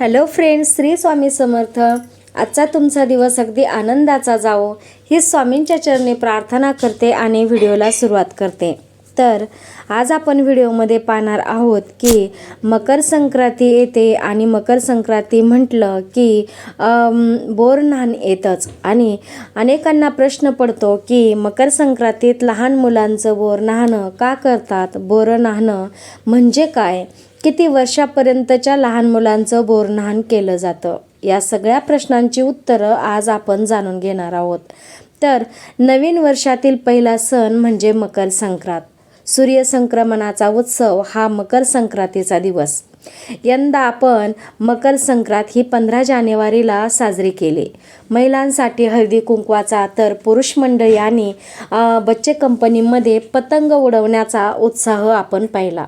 Hello friends Shri Swami Samarth. आजचा तुमचा दिवस अगदी आनंदाचा जावो. ही स्वामींच्या चरणी प्रार्थना करते आणि व्हिडिओला सुरुवात करते. तर आज आपण व्हिडिओमध्ये पाहणार आहोत की मकर संक्रांती येते आणि मकर संक्रांती म्हटलं की बोर बोरनान येतच. आणि अनेकांना प्रश्न पडतो की मकर संक्रांतीत लहान मुलांचं बोर नाहणं का करतात? बोरं नाहणं म्हणजे काय? किती वर्षापर्यंतच्या लहान मुलांचं बोरनाहन केलं जातं? या सगळ्या प्रश्नांची उत्तरं आज आपण जाणून घेणार आहोत. तर नवीन वर्षातील पहिला सण म्हणजे मकर संक्रांत. सूर्यसंक्रमणाचा उत्सव हा मकर संक्रांतीचा दिवस. यंदा आपण मकर संक्रांत ही पंधरा जानेवारीला साजरी केली. महिलांसाठी हळदी कुंकवाचा तर पुरुष मंडळी आणि बच्चे कंपनीमध्ये पतंग उडवण्याचा उत्साह आपण पाहिला.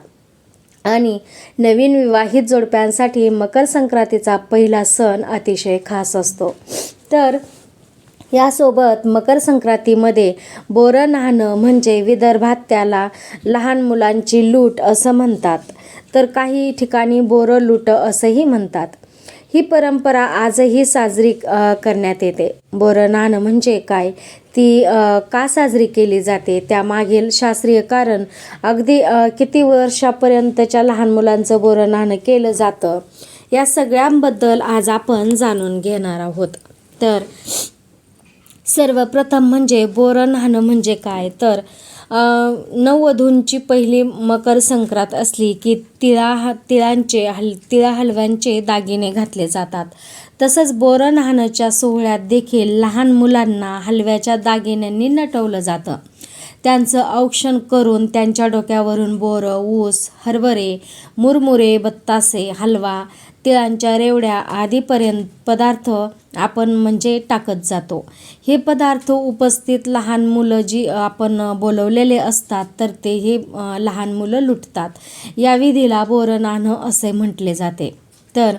आणि नवीन विवाहित जोडप्यांसाठी मकर संक्रांतीचा पहिला सण अतिशय खास असतो. तर यासोबत मकर संक्रांतीमध्ये बोरं नाहणं म्हणजे विदर्भात त्याला लहान मुलांची लूट असं म्हणतात. तर काही ठिकाणी बोरं लूट असंही म्हणतात. ही परंपरा आजही साजरी करण्यात येते. बोरं नाणं म्हणजे काय? ती का साजरी केली जाते? त्यामागील शास्त्रीय कारण अगदी किती वर्षापर्यंतच्या लहान मुलांचं बोरं नाणं केलं जातं? या सगळ्यांबद्दल आज आपण जाणून घेणार आहोत. तर सर्वप्रथम म्हणजे बोरं न्हाणं म्हणजे काय? तर नववधूंची पहिली मकर संक्रांत असली की तिळा तिळांचे हल तिळा हलव्यांचे दागिने घातले जातात. तसंच बोरं नाहण्याच्या सोहळ्यात देखील लहान मुलांना हलव्याच्या दागिन्यांनी नटवलं जातं. त्यांचं औक्षण करून त्यांच्या डोक्यावरून बोरं ऊस हरभरे मुरमुरे बत्तासे हलवा तिळांच्या रेवड्या आदीपर्यंत पदार्थ आपण म्हणजे टाकत जातो. हे पदार्थ उपस्थित लहान मुलं जी आपण बोलवलेले असतात तर ते हे लहान मुलं लुटतात. या विधीला बोरं नाणं असे म्हटले जाते. तर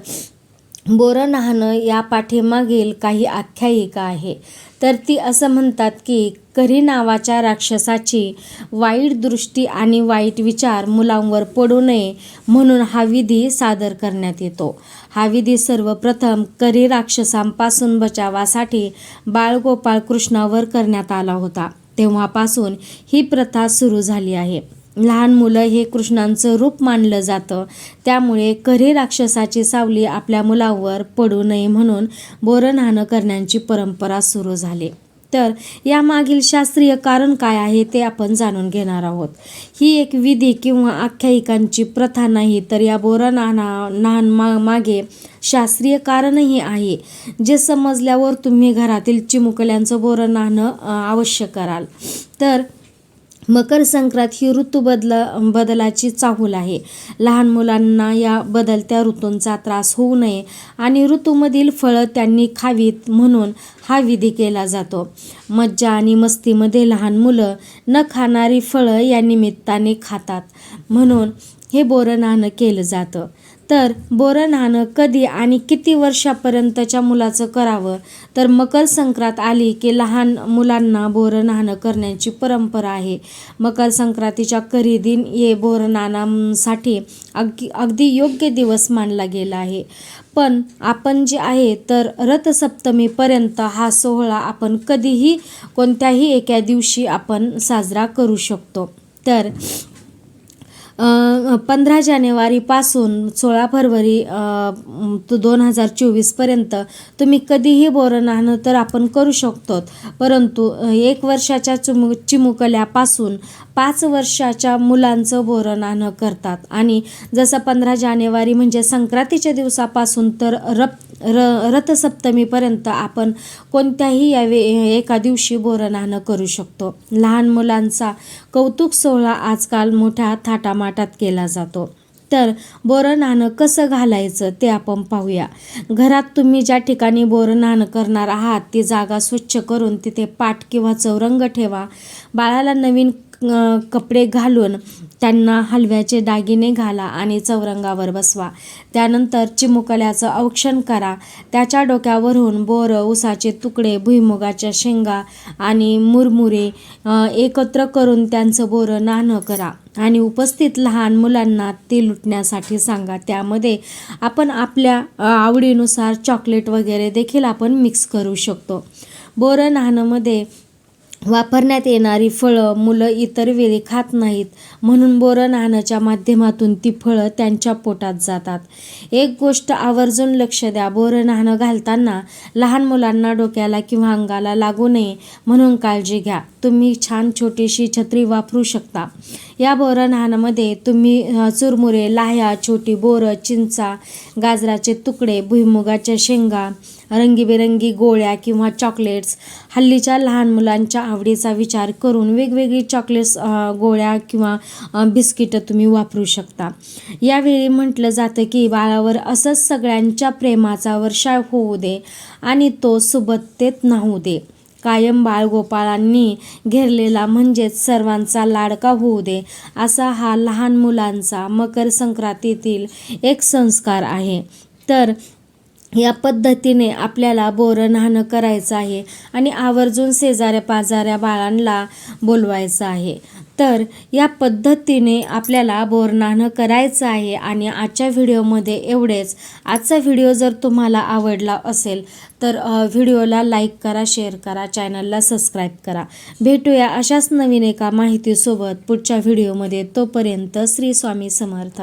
बोरं नाहणं या पाठीमागील काही आख्यायिका आहे. तर ती असं म्हणतात की करी नावाच्या राक्षसाची वाईट दृष्टी आणि वाईट विचार मुलांवर पडू नये म्हणून हा विधी सादर करण्यात येतो. हा विधी सर्वप्रथम करी राक्षसांपासून बचावासाठी बाळगोपाळ कृष्णावर करण्यात आला होता. तेव्हापासून ही प्रथा सुरू झाली आहे. लहान मुलं हे कृष्णांचं रूप मानलं जातं. त्यामुळे करी राक्षसाची सावली आपल्या मुलावर पडू नये म्हणून बोरनाहणं करण्याची परंपरा सुरू झाली. तर यामागील शास्त्रीय कारण काय आहे ते आपण जाणून घेणार आहोत. ही एक विधी किंवा आख्यायिकांची प्रथा नाही तर या बोरनाहना नाहन मा मागे शास्त्रीय कारणही आहे जे समजल्यावर तुम्ही घरातील चिमुकल्यांचं बोरं नाहणं अवश्य कराल. तर मकर संक्रांत ही ऋतू बदला बदलाची चाहूल आहे. लहान मुलांना या बदलत्या ऋतूंचा त्रास होऊ नये आणि ऋतूमधील फळं त्यांनी खावीत म्हणून हा विधी केला जातो. मज्जा आणि मस्तीमध्ये लहान मुलं न खाणारी फळं या निमित्ताने खातात. म्हणून हे बोरं नाणं केलं जातं. तर बोरं नाणं कधी आणि किती वर्षापर्यंतच्या मुलाचं करावं? तर मकर संक्रांत आली की लहान मुलांना बोरं नाणं करण्याची परंपरा आहे. मकर संक्रांतीच्या करी दिन ये बोरं नाणांसाठी अगदी अगदी योग्य दिवस मानला गेला आहे. पण आपण जे आहे तर रथसप्तमीपर्यंत हा सोहळा आपण कधीही कोणत्याही एका दिवशी आपण साजरा करू शकतो. तर पंधरा जानेवारीपासून सोळा फरवरी दोन हजार चोवीसपर्यंत तुम्ही कधीही बोरं नाणं तर आपण करू शकतो परंतु एक वर्षाच्या चुम चिमुकल्यापासून पाच वर्षाच्या मुलांचं बोरं नाणं करतात. आणि जसं पंधरा जानेवारी म्हणजे संक्रांतीच्या दिवसापासून तर रप र रथसप्तमीपर्यंत आपण कोणत्याही या वे एका दिवशी बोरनानं करू शकतो. लहान मुलांचा कौतुक सोहळा आजकाल मोठ्या थाटामाटात केला जातो. तर बोरं नाणं कसं घालायचं ते आपण पाहूया. घरात तुम्ही ज्या ठिकाणी बोरं नाणं करणार आहात ती जागा स्वच्छ करून तिथे पाट किंवा चौरंग ठेवा. बाळाला नवीन कपडे घालून त्यांना हलव्याचे दागिने घाला आणि चौरंगावर बसवा. त्यानंतर चिमुकल्याचं औक्षण करा. त्याच्या डोक्यावरून बोरं उसाचे तुकडे भुईमुगाच्या शेंगा आणि मुरमुरे एकत्र करून त्यांचं बोरं नाणं करा. आणि उपस्थित लहान मुलांना ते लुटण्यासाठी सांगा. त्यामध्ये आपण आपल्या आवडीनुसार चॉकलेट वगैरे देखील आपण मिक्स करू शकतो. बोरं नाणंमध्ये वापरण्यात येणारी फळं मुलं इतर वेळी खात नाहीत म्हणून बोरं नाण्याच्या माध्यमातून ती फळं त्यांच्या पोटात जातात. एक गोष्ट आवर्जून लक्ष द्या बोरं नाणं घालताना लहान मुलांना डोक्याला किंवा अंगाला लागू नये म्हणून काळजी घ्या. तुम्ही छान छोटीशी छत्री वापरू शकता. या बोरं तुम्ही चुरमुरे लाह्या छोटी बोरं चिंचा गाजराचे तुकडे भुईमुगाच्या शेंगा रंगीबेरंगी गोळ्या किंवा चॉकलेट्स हल्लीच्या लहान मुलांच्या आवडीचा विचार करून वेगवेगळी चॉकलेट्स गोळ्या किंवा बिस्किटं तुम्ही वापरू शकता. यावेळी म्हटलं जातं की बाळावर असंच सगळ्यांच्या प्रेमाचा वर्षाव होऊ दे आणि तो सुबत्तेत नाहू दे. कायम बाळगोपाळांनी घेरलेला म्हणजेच सर्वांचा लाडका होऊ दे असा हा लहान मुलांचा मकर संक्रांतीतील एक संस्कार आहे. तर या पद्धतीने आपल्याला बोरं न्हाणं करायचं आहे आणि आवर्जून शेजाऱ्या पाजाऱ्या बाळांना बोलवायचं आहे. तर या पद्धतीने आपल्याला बोरनानं करायचं आहे आणि आजच्या व्हिडिओमध्ये एवढेच. आजचा व्हिडिओ जर तुम्हाला आवडला असेल तर व्हिडिओला लाईक करा शेअर करा चॅनलला सबस्क्राईब करा. भेटूया अशाच नवीन एका माहितीसोबत पुढच्या व्हिडिओमध्ये. तोपर्यंत श्री स्वामी समर्थ.